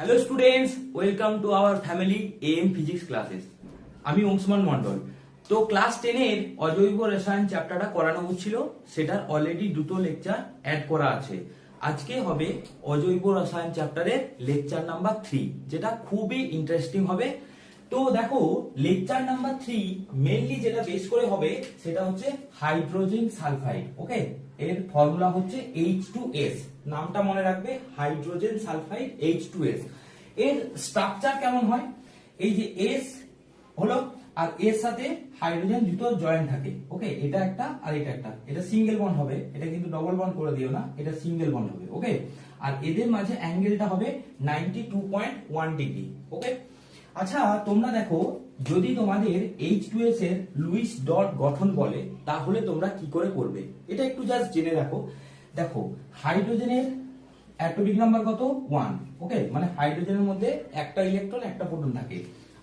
Hello students welcome to our family M physics classes আমি অংশমান মন্ডল তো class টেনের অজৈব রসায়ন চ্যাপ্টারটা করানো হচ্ছিল। সেটার অলরেডি দুটো লেকচার অ্যাড করা আছে। আজকে হবে অজৈব রসায়ন চ্যাপ্টারের লেকচার নাম্বার থ্রি যেটা খুবই ইন্টারেস্টিং হবে। তো দেখো লেকচার নাম্বার থ্রি মেনলি যেটা বেস করে হবে, সেটা হচ্ছে হাইড্রোজেন সালফাইড ওকে এর ফর্মুলা হচ্ছে এইচ টু এস নামটা মনে রাখবে hydrogen sulphide H two S এর স্ট্রাকচার কেমন হয়? এই যে এস হলো, আর এর সাথে হাইড্রোজেন দুটো জয়েন্ট থাকে। ওকে এটা একটা আর এটা একটা। এটা সিঙ্গেল বন্ড হবে। এটা কিন্তু ডবল বন্ড করে দিও না। এটা সিঙ্গেল বন্ড হবে। ওকে আর এদের মাঝে অ্যাঙ্গেলটা হবে ninety two point one degree okay আচ্ছা তোমরা দেখো, যদি তোমাদের এইচ টু এস এর লুইস ডট গঠন বলে, তাহলে তোমরা কি করে করবে? এটা একটু জাস্ট জেনে রাখো দেখো হাইড্রোজেনের অ্যাটমিক নাম্বার কত? ওয়ান ওকে মানে হাইড্রোজেনের মধ্যে একটা ইলেকট্রন একটা প্রোটন থাকে।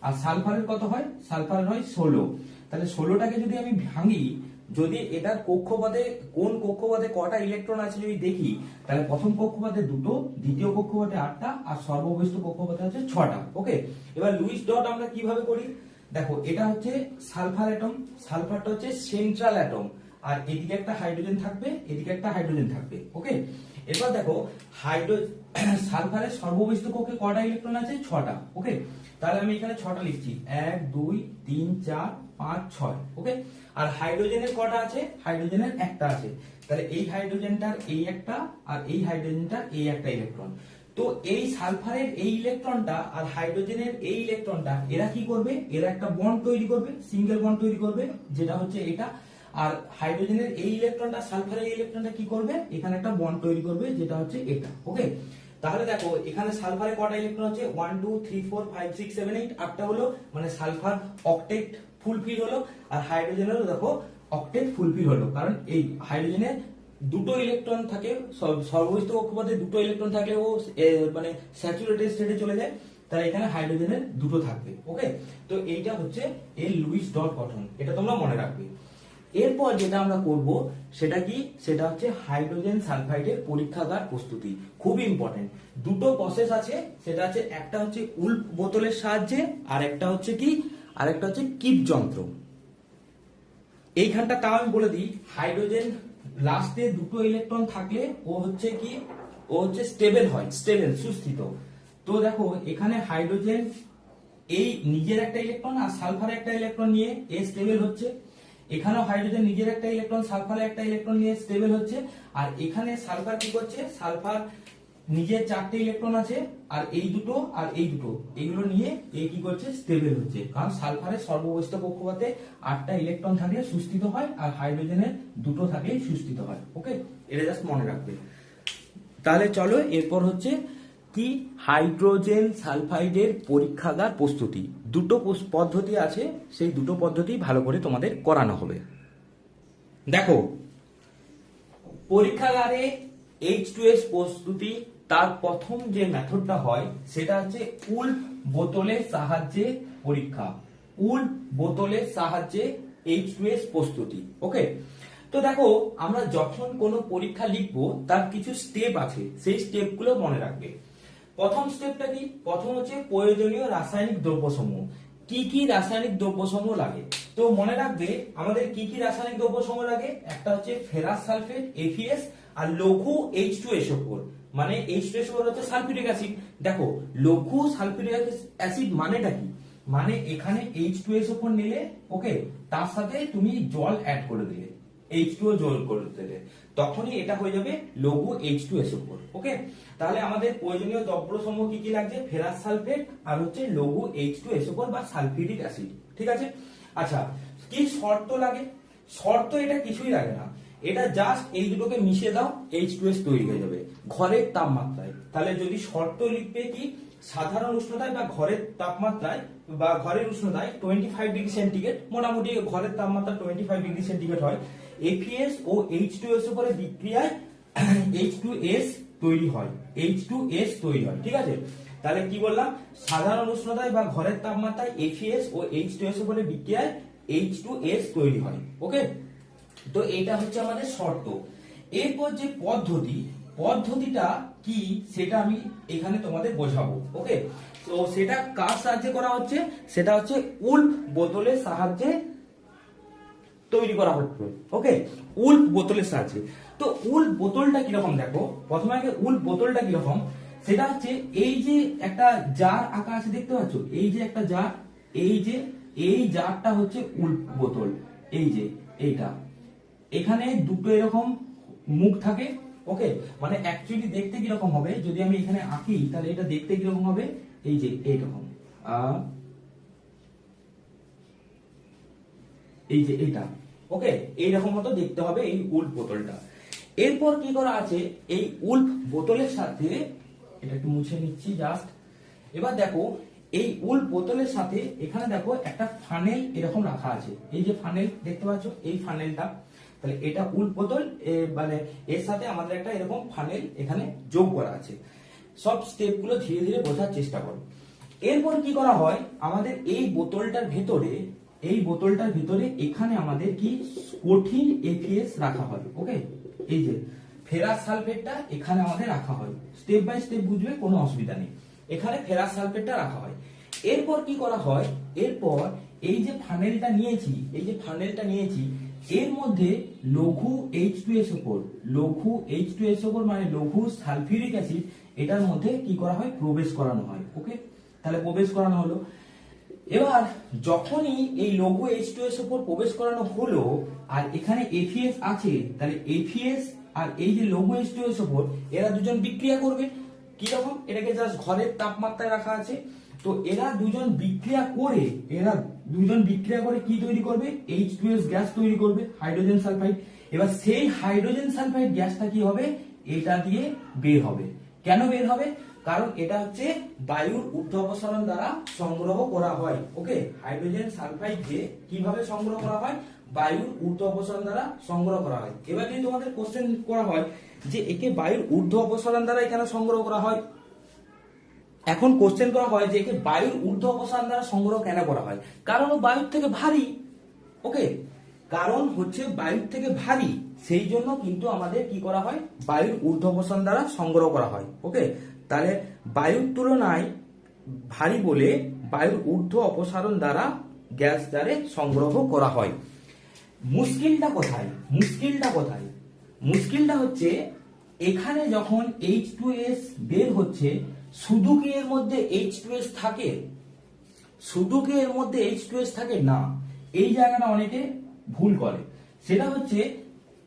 আর সালফারের কত হয়? সালফারের হয় ষোলো। তাহলে ষোলোটাকে যদি আমি ভাঙি যদি এটার কক্ষপথে, কোন কক্ষপথে কটা ইলেকট্রন আছে যদি দেখি, তাহলে প্রথম কক্ষপথে দুটো, দ্বিতীয় কক্ষপথে আটটা, আর সর্ববহিষ্ঠ কক্ষপথে আছে ছটা ওকে এবার লুইস ডট আমরা কীভাবে করি? দেখো, এটা হচ্ছে সালফার অ্যাটম সালফারটা হচ্ছে সেন্ট্রাল অ্যাটম আর এদিকে একটা হাইড্রোজেন থাকবে, এদিকে একটা হাইড্রোজেন থাকবে ওকে এবার দেখো হাইড্রো সালফারের সর্ববহিষ্ঠ কক্ষে কটা ইলেকট্রন আছে? ছটা ওকে তাহলে আমি এখানে ছটা লিখছি, এক, দুই, তিন, চার পাঁচ, ছয় ওকে আর হাইড্রোজেনের কটা আছে? হাইড্রোজেনের একটা আছে। তাহলে এই হাইড্রোজেনটার এই একটা আর এই হাইড্রোজেনটার এই একটা ইলেকট্রন তো এই সালফারের এই ইলেকট্রনটা আর হাইড্রোজেনের এই ইলেকট্রনটা এরা কি করবে? এরা একটা বন্ড তৈরি করবে সিঙ্গেল বন্ড তৈরি করবে, যেটা হচ্ছে এটা। আর হাইড্রোজেনের এই ইলেকট্রনটা সালফারের ইলেকট্রনটা কি করবে? এখানে একটা বন্ড তৈরি করবে, যেটা হচ্ছে এটা ওকে তাহলে দেখো, এখানে সালফারে কটা ইলেকট্রন আছে? One two three four five six seven eight আটটা হলো মানে সালফার অকটেট ফুলফিল হলো আর হাইড্রোজেনের দেখো অকটেট ফুলফিল হলো। কারণ এই হাইড্রোজেনের দুটো ইলেকট্রন থাকে সর্বস্থ কক্ষপথে দুটো ইলেকট্রন থাকলে ও মানে স্যাচুরেটেড স্টেটে চলে যায়, তাহলে এখানে হাইড্রোজেনের দুটো থাকবে ওকে তো এইটা হচ্ছে এর লুইস ডট গঠন, এটা তোমরা মনে রাখবে। এরপর যেটা আমরা করব, সেটা কি? সেটা হচ্ছে হাইড্রোজেন সালফাইডের পরীক্ষাগার প্রস্তুতি খুব ইম্পর্টেন্ট দুটো প্রসেস আছে, সেটা হচ্ছে একটা হচ্ছে উল্প বোতলের সাহায্যে, আর একটা হচ্ছে কি? আর একটা হচ্ছে কিপ যন্ত্র। এইখানটা তাও আমি বলে দিই, হাইড্রোজেন লাস্টে দুটো ইলেকট্রন থাকলে ও হচ্ছে কি, ও হচ্ছে স্টেবল হয় স্টেবল সুস্থিত। তো দেখো, এখানে হাইড্রোজেন, এই নিজের একটা ইলেকট্রন আর সালফার একটা ইলেকট্রন নিয়ে এ স্টেবল হচ্ছে। এখানেও হাইড্রোজেন নিজের একটা ইলেকট্রন সালফার একটা ইলেকট্রন নিয়ে স্টেবল হচ্ছে। আর এখানে সালফার কি করছে? সালফার নিজের চারটে ইলেকট্রন আছে, আর এই দুটো, আর এই দুটো। এগুলো নিয়ে এ কি করছে? স্টেবল হচ্ছে। কারণ সালফারের সর্ববহিষ্ঠ কক্ষপথে আটটা ইলেকট্রন থাকলে সুস্থিত হয়, আর হাইড্রোজেনের দুটো থাকলে সুস্থিত হয়। ওকে এটা জাস্ট মনে রাখবে। তাহলে চলো এরপর হচ্ছে কি? হাইড্রোজেন সালফাইডের পরীক্ষাগার প্রস্তুতি। দুটো পদ্ধতি আছে, সেই দুটো পদ্ধতি ভালো করে তোমাদের করানো হবে। দেখো, পরীক্ষাগারে এইচ টু এস প্রস্তুতি তার প্রথম যে মেথডটা হয়, সেটা হচ্ছে উল বোতলের সাহায্যে পরীক্ষা। উল বোতলের সাহায্যে এইচ এস প্রস্তুতি ওকে তো দেখো, আমরা যখন কোনো পরীক্ষা লিখব, তার কিছু স্টেপ আছে, সেই স্টেপগুলো মনে রাখবে। প্রথম স্টেপটা কি? প্রথম হচ্ছে প্রয়োজনীয় রাসায়নিক দ্রব্যসমূহ। কি কি রাসায়নিক দ্রব্যসমূহ লাগে? তো মনে রাখবে, আমাদের কি কি রাসায়নিক দ্রব্যসমূহ লাগে? একটা হচ্ছে ফেরাস সালফেট এফিএস আর লঘু এইচ টু ফোর মানে এইচ টু এসও হচ্ছে সালফিউরিক অ্যাসিড। দেখো, লঘু সালফিউরিক অ্যাসিড মানেটা কি? মানে এখানে এইচ টু এসও ফোর নিলে ওকে তার সাথে তুমি জল অ্যাড করে দিলে এইচ জল করে দিলে। তখনই এটা হয়ে যাবে লঘু H two SO four okay তাহলে আমাদের প্রয়োজনীয় দ্রব্যসমূহ কি কি লাগছে? ফেরাস সালফেট আর হচ্ছে লঘু এইচ টু এসও ফোর বা সালফিউরিক অ্যাসিড, ঠিক আছে? আচ্ছা কি শর্ত লাগে? শর্ত এটা কিছুই লাগে না। এটা জাস্ট এই দুটোকে মিশে দাও এইচ টু এস তৈরি হয়ে যাবে। ঘরের তাপমাত্রায়। তাহলে যদি শর্ত লিখবে কি, সাধারণ উষ্ণতায় বা ঘরের তাপমাত্রায় বা ঘরের উষ্ণতায় টোয়েন্টি ফাইভ ডিগ্রি সেন্টিগ্রেড মোটামুটি ঘরের তাপমাত্রা টোয়েন্টি ফাইভ ডিগ্রি সেন্টিগ্রেড হয় এপিএস ও এইচ টু এস উপরে বিক্রিয়ায় এইচ টু এস তৈরি হয়। এইচ টু এস তৈরি হয়, ঠিক আছে? তাহলে কি বললাম? সাধারণ উষ্ণতায় বা ঘরের তাপমাত্রায় এফিএস ও এইচ টু এস উপরে বিক্রিয়ায় এইচ টু এস তৈরি হয় ওকে তো এটা হচ্ছে আমাদের শর্ত। এরপর যে পদ্ধতি, পদ্ধতিটা কি সেটা আমি এখানে তোমাদের বোঝাবো, ওকে? তো সেটা কার সাহায্যে করা হচ্ছে? সেটা হচ্ছে উল্ফ বোতলের সাহায্যে তৈরি করা হচ্ছে, ওকে? উল্ফ বোতলের সাহায্যে। তো উল্ফ বোতলটা কীরকম দেখো? প্রথমে আগে উল্ফ বোতলটা কীরকম? সেটা হচ্ছে এই যে একটা জার আঁকা আছে, দেখতে পাচ্ছ? এই যে একটা জার, এই যে, এই জারটা হচ্ছে উল্ফ বোতল, এই যে, এইটা। এখানে দুটো এরকম মুখ থাকে ওকে মানে অ্যাকচুয়ালি দেখতে কীরকম হবে? যদি আমি এখানে আঁকি, তাহলে এটা দেখতে কীরকম হবে? এই যে, এইরকম। এই যে এটা ওকে এইরকম মতো দেখতে হবে এই উল্ফ বোতলটা। এরপর কি করা আছে? এই উল্ফ বোতলের সাথে, এটা একটু মুছে নিচ্ছি জাস্ট এবার দেখো, এই উল্ফ বোতলের সাথে এখানে দেখো একটা ফানেল এরকম রাখা আছে। এই যে ফানেল দেখতে পাচ্ছ? এই ফানেলটা তাহলে এটা উল্ফ বোতল মানে এর সাথে আমাদের একটা এরকম ফানেল এখানে যোগ করা আছে। সব স্টেপগুলো ধীরে ধীরে বোঝার চেষ্টা করো। এরপর কি করা হয়? আমাদের এই বোতলটার ভেতরে, এই বোতলটার ভিতরে এখানে আমাদের কি কঠিন এফিএস রাখা হয় ওকে এই যে ফেরাস সালফেটটা এখানে আমাদের রাখা হয়। স্টেপ বাই স্টেপ বুঝবে, কোনো অসুবিধা নেই। এখানে ফেরাস সালফেটটা রাখা হয়। এরপর কি করা হয়? এরপর এই যে ফানেলটা নিয়েছি, এই যে ফানেলটা নিয়েছি এর মধ্যে লঘু এইচ টু এস ওপর লঘু এইচ টু এস ওপর মানে লঘু সালফিউরিক অ্যাসিড, এটার মধ্যে কি করা হয়? প্রবেশ করানো হয়। ওকে? তাহলে প্রবেশ করানো হলো। এবার যখনই এই লঘু এইচ টু এস ওপর প্রবেশ করানো হলো, আর এখানে এফিএস আছে, তাহলে এফিএস আর এই যে লঘু এইচ টু এস ওপর এরা দুজন বিক্রিয়া করবে। কি রকম? এটাকে জাস্ট ঘরের তাপমাত্রায় রাখা আছে। তো এরা দুজন বিক্রিয়া করে, এরা দুজন বিক্রিয়া করে কি তৈরি করবে? এইচ টু এস গ্যাস তৈরি করবে হাইড্রোজেন সালফাইড এবার সেই হাইড্রোজেন সালফাইড গ্যাসটা কি হবে? এটা দিয়ে বের হবে। কেন বের হবে? কারণ এটা হচ্ছে বায়ুর ঊর্ধ্ব অপসারণ দ্বারা সংগ্রহ করা হয়। ওকে? হাইড্রোজেন সালফাইড সালফাইডকে কীভাবে সংগ্রহ করা হয়? বায়ুর ঊর্ধ্ব অপসারণ দ্বারা সংগ্রহ করা হয়। এবার যদি তোমাদের কোশ্চেন করা হয় যে একে বায়ুর ঊর্ধ্ব অপসারণ দ্বারা এখানে সংগ্রহ করা হয়? এখন কোশ্চেন করা হয় যে একে বায়ুর ঊর্ধ্ব অপসারণ দ্বারা সংগ্রহ কেন করা হয়? কারণ ও বায়ুর থেকে ভারী। ওকে? কারণ হচ্ছে বায়ুর থেকে ভারী, সেই জন্য কিন্তু আমাদের কি করা হয়? বায়ুর ঊর্ধ্ব অপসারণ দ্বারা সংগ্রহ করা হয়। ওকে? তাহলে বায়ুর তুলনায় ভারী বলে বায়ুর ঊর্ধ্ব অপসারণ দ্বারা গ্যাস দ্বারে সংগ্রহ করা হয়। মুশকিলটা কোথায়? মুশকিলটা কোথায়? মুশকিলটা হচ্ছে এখানে যখন এইচ টু এস বের হচ্ছে শুধু কি এর মধ্যে এইচ টু এস থাকে? শুধু কি এর মধ্যে এইচ টু এস থাকে? না। এই জায়গাটা অনেকে ভুল করে। সেটা হচ্ছে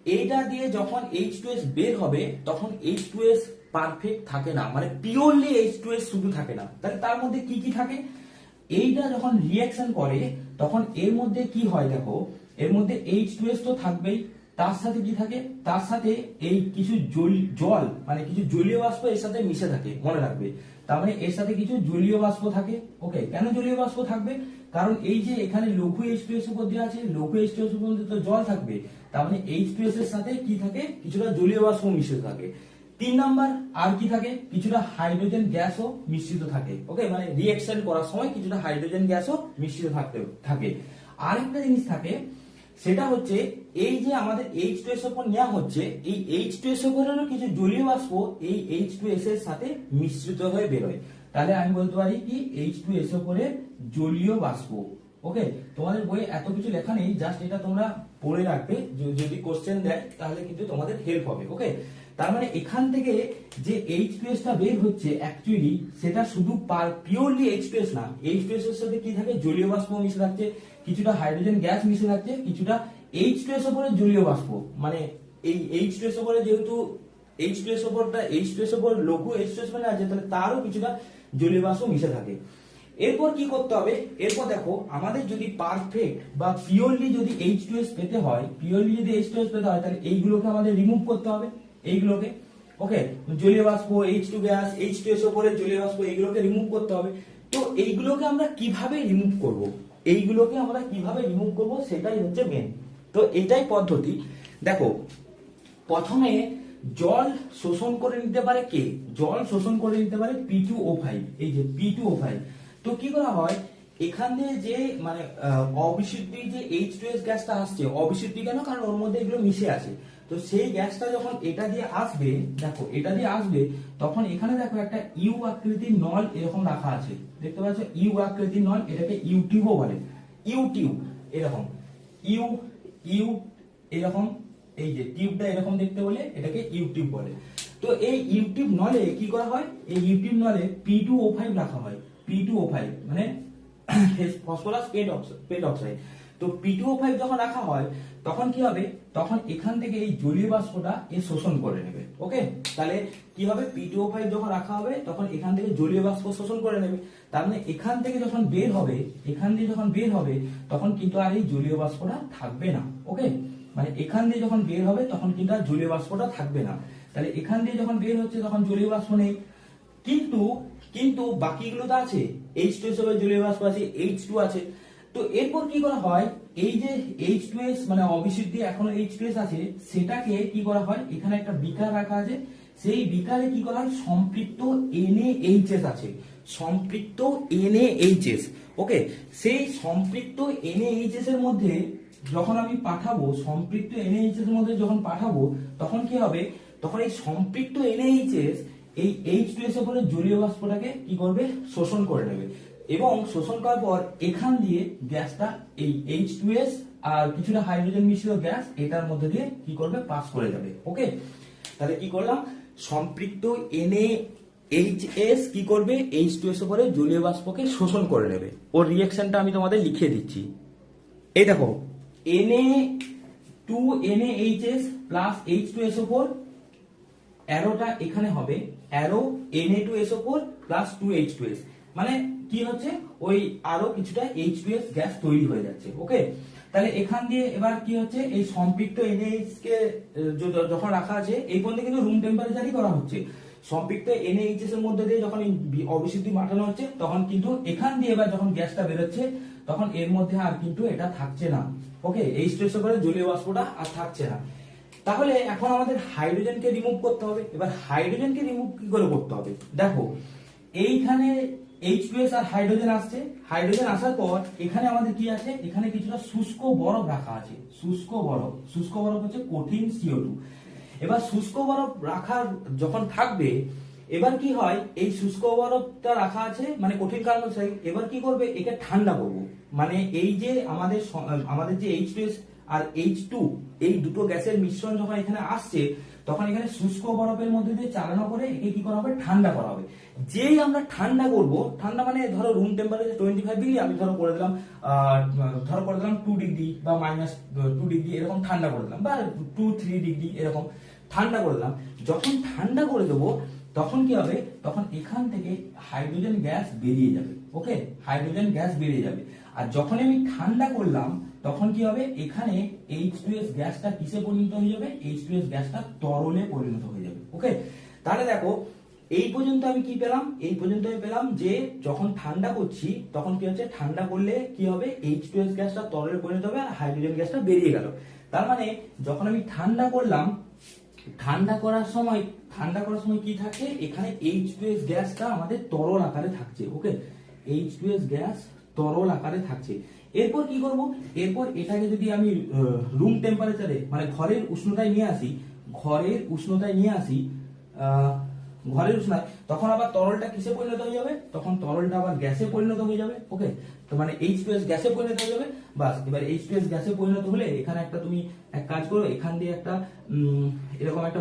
এইটা দিয়ে যখন এইচ টু এস বের হবে, তখন এইচ টু এস পারফেক্ট থাকে না। মানে পিওরলি এইচ টু এস শুধু থাকে না। তাহলে তার মধ্যে কি কি থাকে? এইটা যখন রিয়াকশন করে, তখন এর মধ্যে কি হয় দেখো? এর মধ্যে এইচ টু এস তো থাকবেই। তার সাথে কি থাকে? তার সাথে এই কিছু জল- মানে কিছু জলীয় বাষ্প এর সাথে মিশে থাকে, মনে রাখবে। তার মানে এর সাথে কিছু জলীয় বাষ্প থাকে। ওকে কেন জলীয় বাষ্প থাকবে? কারণ এই যে এখানে লঘু এইচ টু এস উপর দেওয়া আছে লঘু এইচ টু এস উপর তো জল থাকবে। তার মানে এইচ টু এস এর সাথে কি থাকে? কিছুটা জলীয় বাষ্প মিশে থাকে। তিন নাম্বার, আর কি থাকে? কিছুটা হাইড্রোজেন গ্যাসও মিশ্রিত থাকে। ওকে মানে রিঅ্যাকশন করার সময় কিছুটা হাইড্রোজেন গ্যাসও মিশ্রিত থাকতে, থাকে। আরেকটা জিনিস থাকে সেটা হচ্ছে এই যে আমাদের এইচ টু এস ওপর নেওয়া হচ্ছে, এই এইচ টু এস ওপরেরও কিছু জলীয় বাষ্প এই এইচ টু এস এর সাথে মিশ্রিত হয়ে বেরোয়। তাহলে আমি বলতে পারি কি এইচ টু এস ওপরের জলীয় বাষ্প ওকে তোমাদের বইয়ে এত কিছু লেখা নেই জাস্ট এটা তোমরা পড়ে রাখবে। যদি কোশ্চেন দেয়, তাহলে কিন্তু তোমাদের হেল্প হবে ওকে তার মানে এখান থেকে যে এইচ টু বের হচ্ছে অ্যাকচুয়ালি সেটা শুধু পিওরলি এইচ না এইচ এর সাথে কি থাকে? জলীয় বাষ্প মিশে থাকছে। কিছুটা হাইড্রোজেন গ্যাস মিশে থাকছে কিছুটা এইচ টু এস ওপরে জলীয় বাষ্প। মানে এই এইচ টু এস ওপরে যেহেতু এইচ টু এস ওপরটা এইচ টু এস ওপর লঘু এইচ টু এস মানে আছে, তাহলে তারও কিছুটা জলীয় বাষ্প মিশে থাকে। এরপর কি করতে হবে? এরপর দেখো, আমাদের যদি পারফেক্ট বা পিওরলি যদি এইচ টু এস পেতে হয় পিওরলি যদি এইচ টু এস পেতে হয়, তাহলে এইগুলোকে আমাদের রিমুভ করতে হবে। এইগুলোকে ওকে জলীয় বাষ্প H two gas H two S ওপরে জলীয় বাষ্প, এইগুলোকে রিমুভ করতে হবে। তো এইগুলোকে আমরা কীভাবে রিমুভ করব? এইগুলোকে আমরা কীভাবে রিমুভ করব সেটাই হচ্ছে মেন তো এটাই পদ্ধতি। দেখো, প্রথমে জল শোষণ করে নিতে পারে কে? জল শোষণ করে নিতে পারে পি টু ও ফাইভ এই যে পি টু ও ফাইভ তো কি করা হয়? এখান দিয়ে যে মানে অবিশুদ্ধি যে এইচ টু এস গ্যাসটা আসছে, অবিশুদ্ধি কেন? কারণ ওর মধ্যে এগুলো মিশে আছে। তো সেই গ্যাসটা যখন এটা দিয়ে আসবে, দেখো, এটা দিয়ে আসবে, তখন এখানে দেখো একটা ইউ আকৃতির নল এরকম রাখা আছে। দেখতে পাচ্ছ? ইউ আকৃতির নল, এটাকে ইউটিউবও বলে। ইউটিউব, এরকম। ইউ ইউ, এরকম, এই যে টিউবটা এরকম দেখতে বলে, এটাকে ইউটিউব বলে। তো এই ইউটিউব নলে কি করা হয়? এই ইউটিউব নলে পি টু ও ফাইভ রাখা হয়। পি টু ও ফাইভ মানে ফসফরাস পেট অক্সাইড। তো পি টু ও ফাইভ যখন রাখা হয়, তখন কি হবে? তখন এখান থেকে এই জলীয় বাষ্পটা এ শোষণ করে নেবে ওকে তাহলে কি হবে? পি টু ও ফাইভ যখন রাখা হবে, তখন এখান থেকে জলীয় বাষ্প শোষণ করে নেবে। তার মানে এখান থেকে যখন বের হবে, এখান দিয়ে যখন বের হবে, তখন কিন্তু আর এই জলীয় বাষ্পটা থাকবে না ওকে মানে এখান দিয়ে যখন বের হবে, তখন কিন্তু আর জলীয় বাষ্পটা থাকবে না। তাহলে এখান দিয়ে যখন বের হচ্ছে, তখন জলীয় বাষ্প নেই। কিন্তু কিন্তু বাকিগুলো তো আছে এইচ টু হিসেবে জলীয় বাষ্প আছে এইচ টু আছে। তো এরপর কি করা হয়? এই যে এইচ টু এস মানে অবিশুদ্ধি এখনও এইচ টু এস আছে, সেটাকে কি করা হয়? এখানে একটা বিকার রাখা আছে। সেই বিকারে কি করা হয়? সম্পৃক্ত এনএইচএস আছে। সম্পৃক্ত এনএইচএস ওকে? সেই সম্পৃক্ত এনএইচএস এর মধ্যে যখন আমি পাঠাবো, সম্পৃক্ত এনএইচএস এর মধ্যে যখন পাঠাবো, তখন কি হবে? তখন এই সম্পৃক্ত এনএইচএস এই এইচ টু এস এর উপরে জলীয় বাষ্পটাকে কি করবে? শোষণ করে নেবে। এবং শোষণ করার পর এখান দিয়ে গ্যাসটা এই এইচ টু এস আর কিছুটা হাইড্রোজেন মিশ্রিত গ্যাস এটার মধ্যে দিয়ে কি করবে? পাস করে যাবে। ওকে তাহলে কি করলাম? সম্পৃক্ত এনএ এইচ এস কি করবে? এইচ টু এস উপরে জলীয় বাষ্পকে শোষণ করে নেবে। ওর রিয়াকশনটা আমি তোমাদের লিখিয়ে দিচ্ছি। এই দেখো, Na two Na H S plus H two S ওপর অ্যারোটা এখানে হবে। অ্যারো এনএ টু এস ওপর plus two H two S মানে কি হচ্ছে? ওই আরও কিছুটা এইচ গ্যাস তৈরি হয়ে যাচ্ছে ওকে তাহলে এখান দিয়ে এবার কি হচ্ছে? এই সম্পৃক্ত এনএইচ কে যখন রাখা আছে, এই পর্যন্ত কিন্তু রুম টেম্পারেচারই করা হচ্ছে। সম্পৃক্ত এনএইচএস এর মধ্যে দিয়ে যখন অবিশুদ্ধি মাঠানো হচ্ছে, তখন কিন্তু এখান দিয়ে এবার যখন গ্যাসটা বেরোচ্ছে, তখন এর মধ্যে আর কিন্তু এটা থাকছে না ওকে এই স্ট্রেস করে জলীয় বাষ্পটা আর থাকছে না। তাহলে এখন আমাদের হাইড্রোজেনকে রিমুভ করতে হবে। এবার হাইড্রোজেনকে রিমুভ কি করে করতে হবে? দেখো, এইখানে এইচ আর হাইড্রোজেন আসছে। হাইড্রোজেন আসার পর এখানে আমাদের কি আছে? এখানে কিছুটা শুষ্ক বরফ রাখা আছে। শুষ্ক বরফ। শুষ্ক বরফ হচ্ছে কঠিন সিও টু এবার শুষ্ক বরফ রাখার যখন থাকবে, এবার কি হয়? এই শুষ্ক বরফটা রাখা আছে মানে কঠিন ডাইঅক্সাইড এবার কি করবে? একে ঠান্ডা করব মানে এই যে আমাদের আমাদের যে এইচ আর এইচ টু এই দুটো গ্যাসের মিশ্রণ যখন এখানে আসছে, তখন এখানে শুষ্ক বরফের মধ্যে দিয়ে চালানো করে একে কি করা হবে? ঠান্ডা করা হবে। যেই আমরা ঠান্ডা করব, ঠান্ডা মানে ধরো room temperature twenty five degree আমি ধরো করে দিলাম ধরো করে দিলাম টু ডিগ্রি বা মাইনাস টু ডিগ্রি এরকম ঠান্ডা করে দিলাম, বা টু থ্রি ডিগ্রি এরকম ঠান্ডা করে দিলাম। যখন ঠান্ডা করে দেবো, তখন কি হবে? তখন এখান থেকে হাইড্রোজেন গ্যাস বেরিয়ে যাবে ওকে হাইড্রোজেন গ্যাস বেরিয়ে যাবে। আর যখন আমি ঠান্ডা করলাম তখন কি হবে? এখানে এইচ টু এস গ্যাসটা কিসে পরিণত হয়ে যাবে? এইচ টু এস গ্যাসটা তরলে পরিণত হয়ে যাবে। ওকে তাহলে দেখো, এই পর্যন্ত আমি কি পেলাম? এই পর্যন্ত আমি পেলাম যে যখন ঠান্ডা করছি, তখন কি হচ্ছে? ঠান্ডা করলে কি হবে? এইচ টু এস গ্যাসটা তরলে পরিণত হবে আর হাইড্রোজেন গ্যাসটা বেরিয়ে গেল। তার মানে যখন আমি ঠান্ডা করলাম, ঠান্ডা করার সময়, ঠান্ডা করার সময় কি থাকে? এখানে এইচ টু এস গ্যাসটা আমাদের তরল আকারে থাকছে। Okay H two S gas তরল আকারে থাকছে। এরপর কি করব? এরপর এটাকে যদি আমি রুম টেম্পারেচারে মানে ঘরের উষ্ণতায় নিয়ে আসি, ঘরের উষ্ণতায় নিয়ে আসি ঘরের উষ্ণতায়, তখন আবার তরলটা কিসে পরিণত হয়ে যাবে? তখন তরলটা আবার গ্যাসে পরিণত হয়ে যাবে ওকে তো মানে এইচ টু এস গ্যাসে পরিণত হয়ে যাবে, বাস, এবার এইচ টু এস গ্যাসে পরিণত হলে এখানে একটা তুমি এক কাজ করো, এখান দিয়ে একটা এরকম একটা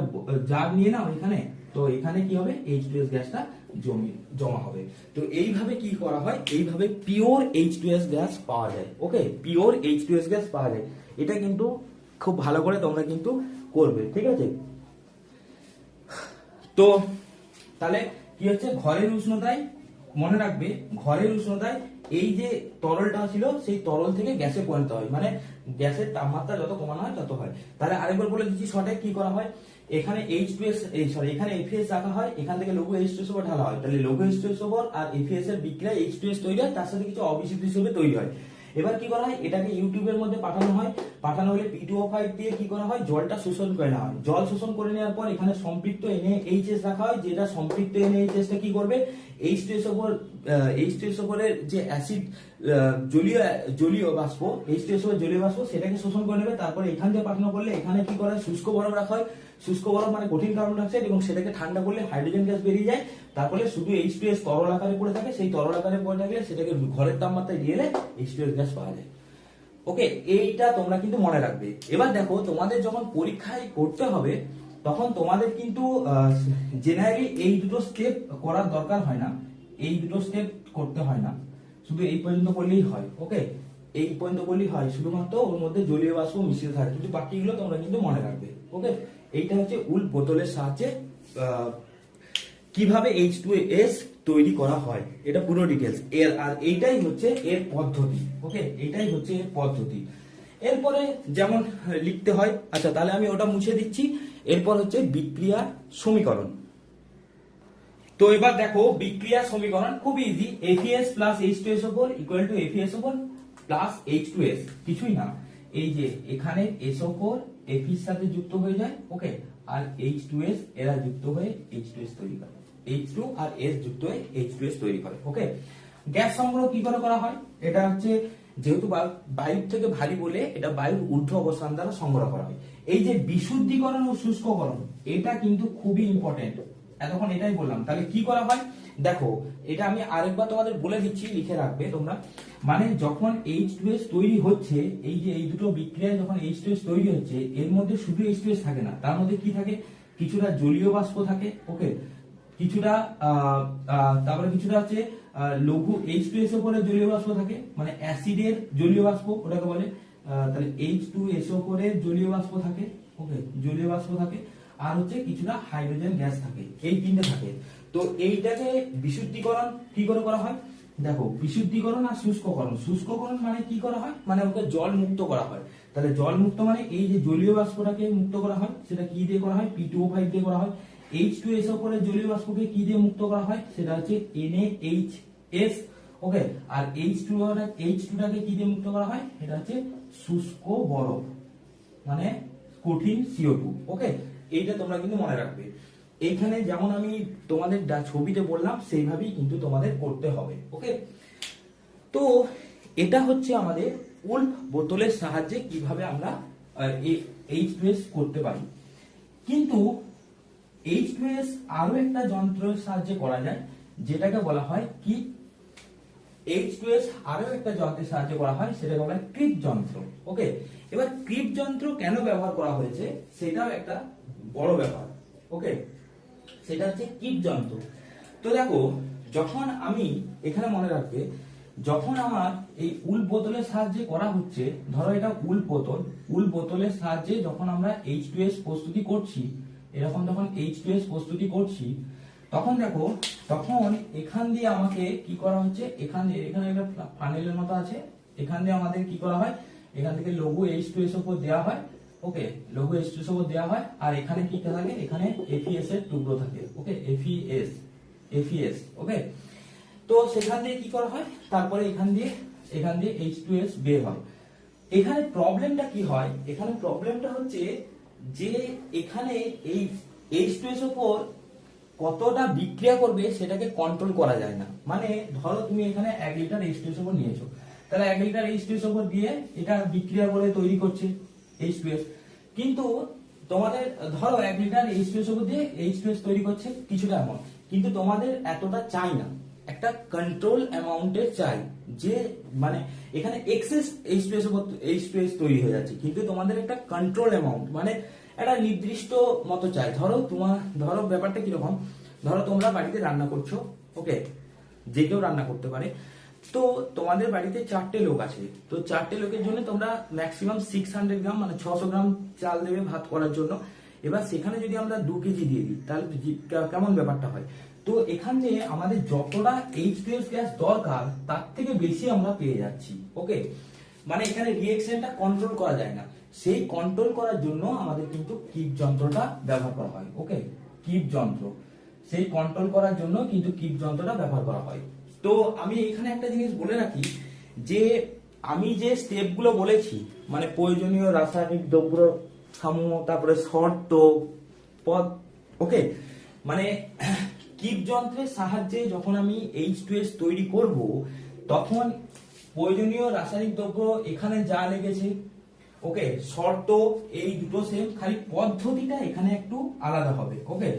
জার নিয়ে নাও এখানে তো এখানে কি হবে? এইচ টু এস গ্যাসটা জমি, জমা হবে। তো এইভাবে কি করা হয়? এইভাবে pure H two S gas পাওয়া যায় okay pure H two S gas পাওয়া যায়। এটা কিন্তু খুব ভালো করে তোমরা কিন্তু করবে, ঠিক আছে? তো তাহলে কি হচ্ছে? ঘরের উষ্ণতায় মনে রাখবে, ঘরের উষ্ণতায় এই যে তরলটা ছিল, সেই তরল থেকে গ্যাসে পরিণত হয়। মানে গ্যাসের তাপমাত্রা যত কমানো হয়, তত হয়। তাহলে আরেকবার বলে দিচ্ছি, শর্টে কি করা হয়? এখানে এইচ টু এস এই সরি এখানে এফএস রাখা হয়, এখান থেকে লঘু এইচ টু এস ঢালা হয়। তাহলে লঘু এইচ টু এস আর এফএস এর বিক্রিয়া এইচ টু এস তৈরি হয়, তার সাথে কিছু অবিশুদ্ধ হিসেবে তৈরি হয়। এবার কি করা হয়? এটাকে ইউটিউবের মধ্যে পাঠানো হয়। পাঠানো হলে পি টু ও ফাইভ দিয়ে কি করা হয়? জলটা শোষণ করে নেওয়া হয়। জল শোষণ করে নেওয়ার পর এখানে সম্পৃক্ত এনে এইচএস রাখা হয়, যেটা সম্পৃক্ত এনে এইচএসটা কি করবে? এইচ টু এস ওপর এইচ টু এস ওপরের যে অ্যাসিড জলীয় জলীয় বাষ্প এইচ টু এস ওপর জলীয় বাষ্প, সেটাকে শোষণ করে নেবে। তারপরে এখান দিয়ে পাঠানো করলে এখানে কি করা হয়? শুষ্ক বরফ রাখা হয়। শুষ্ক বরফ মানে কঠিন কার্বন ডাইঅক্সাইড এবং সেটাকে ঠান্ডা করলে হাইড্রোজেন গ্যাস বেরিয়ে যায়। তারপরে শুধু এইচ টু এস তরল আকারে পড়ে থাকে। সেই তরল আকারে পড়ে থাকলে সেটাকে ঘরের তাপমাত্রায় দিয়ে এইচ টু এস গ্যাস পাওয়া যায়। ওকে, এইটা তোমরা কিন্তু মনে রাখবে। এবার দেখো, তোমাদের যখন পরীক্ষায় করতে হবে, তখন তোমাদের কিন্তু জেনারেলি এই দুটো স্টেপ করার দরকার হয় না। এই দুটো স্টেপ করতে হয় না। শুধু এই পর্যন্ত করলেই হয়, ওকে? এই পর্যন্ত করলেই হয়, শুধুমাত্র ওর মধ্যে জলীয় বাষ্প মিশিয়ে থাকে। কিন্তু বাকিগুলো তোমরা কিন্তু মনে রাখবে, ওকে? এইটা হচ্ছে উল বোতলের সাহায্যে কীভাবে এইচ টু এস তৈরি করা হয়। এটা পুরো ডিটেলস এর আর এইটাই হচ্ছে এর পদ্ধতি। ওকে এইটাই হচ্ছে এর পদ্ধতি। এরপরে যেমন লিখতে হয় আচ্ছা তাহলে আমি ওটা মুছে দিচ্ছি। এরপর হচ্ছে বিক্রিয়ার সমীকরণ। তো এবার দেখো বিক্রিয়ার সমীকরণ খুব easy FeS plus H two S ওপর ইকুয়াল টু এফিএস ওপর প্লাস এইচ টু এস কিছুই না। এই যে এখানে এস ওপর এফির সাথে যুক্ত হয়ে যায় ওকে আর এইচ টু এস এরা যুক্ত হয়ে এইচ টু এস তৈরি করে। এইচ টু আর এস যুক্ত হয়ে এইচ তৈরি করে ওকে গ্যাস সংগ্রহ কি করে করা হয়? এটা হচ্ছে যেহেতু বায়ু- বায়ুর থেকে ভারী বলে এটা বায়ুর ঊর্ধ্ব অবস্থান দ্বারা সংগ্রহ করা হয়। এই যে বিশুদ্ধিকরণ ও শুষ্ককরণ, এটা কিন্তু খুবই ইম্পর্টেন্ট এতক্ষণ এটাই বললাম। তাহলে কি করা হয়? দেখো, এটা আমি আরেকবার তোমাদের বলে দিচ্ছি, লিখে রাখবে তোমরা। মানে যখন এইচ টু এস তৈরি হচ্ছে, এই যে এই দুটো বিক্রিয়ায় যখন এইচ টু এস তৈরি হচ্ছে, এর মধ্যে শুধু এইচ টু এস থাকে না, তার মধ্যে কি থাকে? কিছুটা জলীয় বাষ্প থাকে ওকে কিছুটা তারপরে কিছুটা হচ্ছে লঘু এইচ টু এস উপরে জলীয় বাষ্প থাকে মানে অ্যাসিডের জলীয় বাষ্প, ওটাকে বলে তাহলে এইচ টু এস উপরে জলীয় বাষ্প থাকে, ওকে, জলীয় বাষ্প থাকে, আর হচ্ছে কিছুটা হাইড্রোজেন গ্যাস থাকে, এই তিনটে থাকে। তো এইটাকে বিশুদ্ধিকরণ কি করে করা হয়? দেখো, বিশুদ্ধিকরণ আর শুষ্ককরণ। শুষ্ককরণ মানে কি করা হয়? মানে ওকে জল মুক্ত করা হয়। তাহলে জল মুক্ত মানে এই যে জলীয় বাষ্পটাকে মুক্ত করা হয়, সেটা কি দিয়ে করা হয়? পি টু ফাইভ দিয়ে করা হয়। এইচ টু এস উপরে জলীয় বাষ্পকে কি দিয়ে মুক্ত করা হয়? সেটা হচ্ছে এনএ এইচ এস ওকে আর এইচ টু এইচ টুটাকে কি দিয়ে মুক্ত করা হয়? এটা হচ্ছে শুষ্ক বরফ মানে কঠিন সিও টু ওকে এইটা তোমরা কিন্তু মনে রাখবে। এইখানে যেমন আমি তোমাদের ছবিতে বললাম, সেইভাবেই কিন্তু তোমাদের করতে হবে ওকে তো এটা হচ্ছে আমাদের উল্ফ বোতলের সাহায্যে কীভাবে আমরা এইচ করতে পারি। কিন্তু এইচ টু আরও একটা যন্ত্রের সাহায্যে করা যায়, যেটাকে বলা হয় কি? এইচ টু এস আরও একটা যন্ত্রের সাহায্যে করা হয়, সেটাকে বলা হয় ক্রিপ যন্ত্র। ওকে এবার ক্রিপ যন্ত্র কেন ব্যবহার করা হয়েছে? সেটাও একটা বড় ব্যাপার। ওকে সেটা হচ্ছে কিপ যন্ত্র। তো দেখো, যখন আমি এখানে মনে রাখবে, যখন আমার এই উল বোতলের সাহায্যে করা হচ্ছে, ধরো এটা উল বোতল, উল বোতলের সাহায্যে যখন আমরা এইচ টু এস প্রস্তুতি করছি এরকম যখন এইচ টু এস প্রস্তুতি করছি, তখন দেখো, তখন এখান দিয়ে আমাকে কি করা হচ্ছে? এখান দিয়ে, এখানে একটা ফানেলের মতো আছে। এখান দিয়ে আমাদের কি করা হয়? এখান থেকে লঘু এইচ টু এস ওপর দেওয়া হয়। ওকে লঘু এইচ টু এস উপর দেওয়া হয়। আর এখানে কি থাকে? এখানে এফিএস এর টুকরো থাকে। ওকে এফিএস এফিএস ওকে তো সেখান দিয়ে কি করা হয়? তারপরে এখান দিয়ে এখান দিয়ে এইচ টু এস বের হয়। এখানে প্রবলেমটা কি হয়? এখানে প্রবলেমটা হচ্ছে যে এখানে এই এইচ টু এস উপর কতটা বিক্রিয়া করবে সেটাকে কন্ট্রোল করা যায় না। মানে ধরো তুমি এখানে এক লিটার এইচ টু এস উপর নিয়েছো। তাহলে এক লিটার এইচ টু এস উপর দিয়ে এটা বিক্রিয়া করে তৈরি করছে এইচ টু এস কিন্তু তোমাদের, ধরো এক লিটার এইচ টু এস উপর দিয়ে এইচ টু এস তৈরি করছে কিছুটা অ্যামাউন্ট কিন্তু তোমাদের এতটা চাই না। কন্ট্রোল অ্যামাউন্টের চাই, যে মানে এখানে excess H two S H two S তৈরি হয়ে যাচ্ছে, কিন্তু তোমাদের একটা কন্ট্রোল অ্যামাউন্ট মানে একটা নির্দিষ্ট মতো চাই। ধরো তোমার ধরো ব্যাপারটা কীরকম, ধরো তোমরা বাড়িতে রান্না করছ ওকে যে কেউ রান্না করতে পারে। তো তোমাদের বাড়িতে চারটে লোক আছে, তো চারটে লোকের জন্য তোমরা ম্যাক্সিমাম সিক্স হান্ড্রেড গ্রাম মানে ছশো গ্রাম চাল দেবে ভাত করার জন্য। এবার সেখানে যদি আমরা দু কেজি দিয়ে দিই, তাহলে কেমন ব্যাপারটা হয়? তো এখান এখানে আমাদের যতটা এইচ গ্যাস দরকার, তার থেকে বেশি আমরা পেয়ে যাচ্ছি ওকে মানে এখানে রিয়েকশনটা কন্ট্রোল করা যায় না। সেই কন্ট্রোল করার জন্য আমাদের কিন্তু কিপ যন্ত্রটা ব্যবহার করা হয় ওকে কিপ যন্ত্র। সেই কন্ট্রোল করার জন্য কিন্তু কিপ যন্ত্রটা ব্যবহার করা হয়। তো আমি এখানে একটা জিনিস বলে রাখি, যে আমি যে স্টেপগুলো বলেছি মানে প্রয়োজনীয় রাসায়নিক দ্রব্য সমূহ, তারপরে শর্ত, পদ ওকে মানে কিপ যন্ত্রের সাহায্যে যখন আমি এইচ টু এস তৈরি করব, তখন প্রয়োজনীয় রাসায়নিক দ্রব্য এখানে যা লেগেছে ওকে শর্ত এই দুটো সেম খালি পদ্ধতিটা এখানে একটু আলাদা হবে ওকে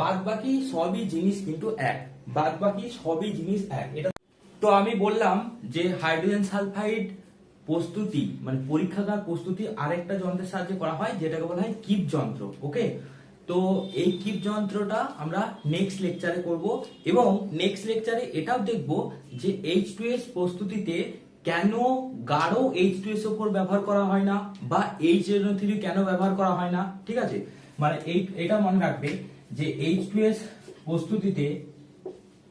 বাদ বাকি সবই জিনিস কিন্তু এক বাদ বাকি সবই জিনিস এক। এটা তো আমি বললাম যে হাইড্রোজেন সালফাইড প্রস্তুতি মানে পরীক্ষাগার প্রস্তুতি আরেকটা যন্ত্রের সাহায্যে করা হয়, যেটাকে বলা হয় কিপ যন্ত্র ওকে তো এই কিপ যন্ত্রটা আমরা নেক্সট লেকচারে করব এবং নেক্সট লেকচারে এটাও দেখব যে এইচ টু এস প্রস্তুতিতে কেন গাঢ় এইচ টু এস ওপর ব্যবহার করা হয় না বা এইচ এন থ্রি কেন ব্যবহার করা হয় না, ঠিক আছে? মানে এই, এটা মনে রাখবে যে এইচ টু এস প্রস্তুতিতে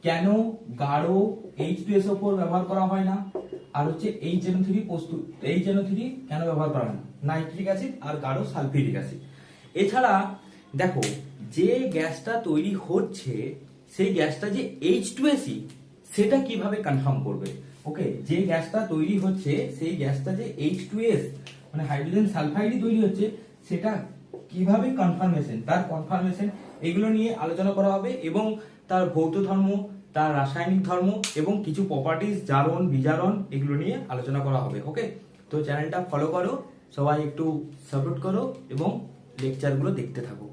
কেন গাঢ় এইচ টু এস ওপর ব্যবহার করা হয় না আর হচ্ছে এইচ এন থ্রি প্রস্তুত এইচ এন থ্রি কেন ব্যবহার করা হয় না? নাইট্রিক অ্যাসিড আর গাঢ় সালফিউরিক অ্যাসিড এছাড়া দেখো, যে গ্যাসটা তৈরি হচ্ছে, সেই গ্যাসটা যে এইচ টু এসি সেটা কীভাবে কনফার্ম করবে? ওকে যে গ্যাসটা তৈরি হচ্ছে, সেই গ্যাসটা যে এইচ টু এস মানে হাইড্রোজেন সালফাইডই তৈরি হচ্ছে, সেটা কীভাবে কনফার্মেশন তার কনফার্মেশন এগুলো নিয়ে আলোচনা করা হবে এবং তার ভৌত ধর্ম, তার রাসায়নিক ধর্ম এবং কিছু প্রপার্টিজ জারণ, বিজারণ এগুলো নিয়ে আলোচনা করা হবে ওকে তো চ্যানেলটা ফলো করো, সবাই একটু সাপোর্ট করো এবং লেকচারগুলো দেখতে থাকো।